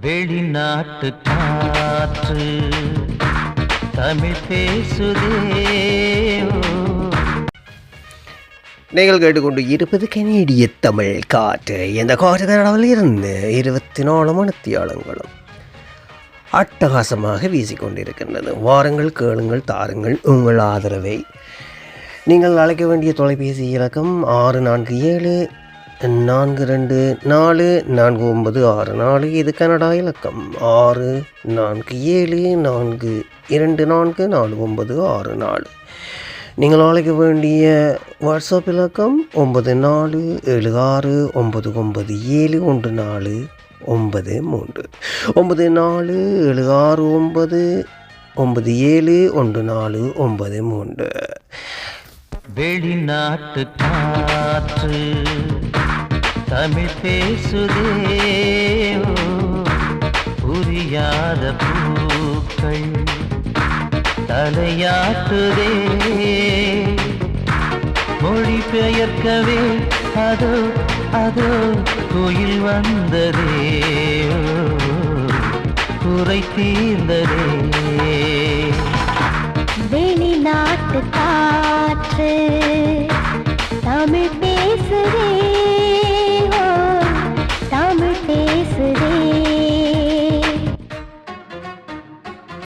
வெளிநாட்டு காற்று. தமிழ் பேசுதே. நீங்கள் கேட்டுக்கொண்டு இருப்பது கனேடிய தமிழ் காற்று. இந்த காற்று கனடாவில் இருந்து இருபத்தி நாலு மணித்தியாளங்களும் அட்டகாசமாக வீசிக்கொண்டிருக்கின்றது. வாருங்கள் கேளுங்கள் தாருங்கள் உங்கள் ஆதரவை. நீங்கள் அழைக்க வேண்டிய தொலைபேசி இலக்கம் ஆறு நான்கு ஏழு நான்கு ரெண்டு நாலு நான்கு ஒன்பது ஆறு. நாலு இது கனடா இலக்கம். ஆறு நான்கு ஏழு நான்கு இரண்டு நான்கு நாலு ஒன்பது ஆறு நாலு. நீங்கள் அழைக்க வேண்டிய வாட்ஸ்அப் இலக்கம் ஒன்பது நாலு ஏழு ஆறு ஒன்பது ஒன்பது ஏழு ஒன்று நாலு ஒன்பது மூன்று. ஒன்பது நாலு ஏழு ஆறு ஒன்பது ஒன்பது ஏழு ஒன்று நாலு ஒன்பது மூன்று. வெளிநாட்டு காற்று. தமிழ் பேசுதேவோ புரியாத பூக்கள் தலையாட்டுதே. மொழி பெயர்க்கவே அதோ அதோ கோயில் வந்ததே. குறை தீர்ந்ததே. வெளிநாட்டு காற்று தமிழ் பேசுதே.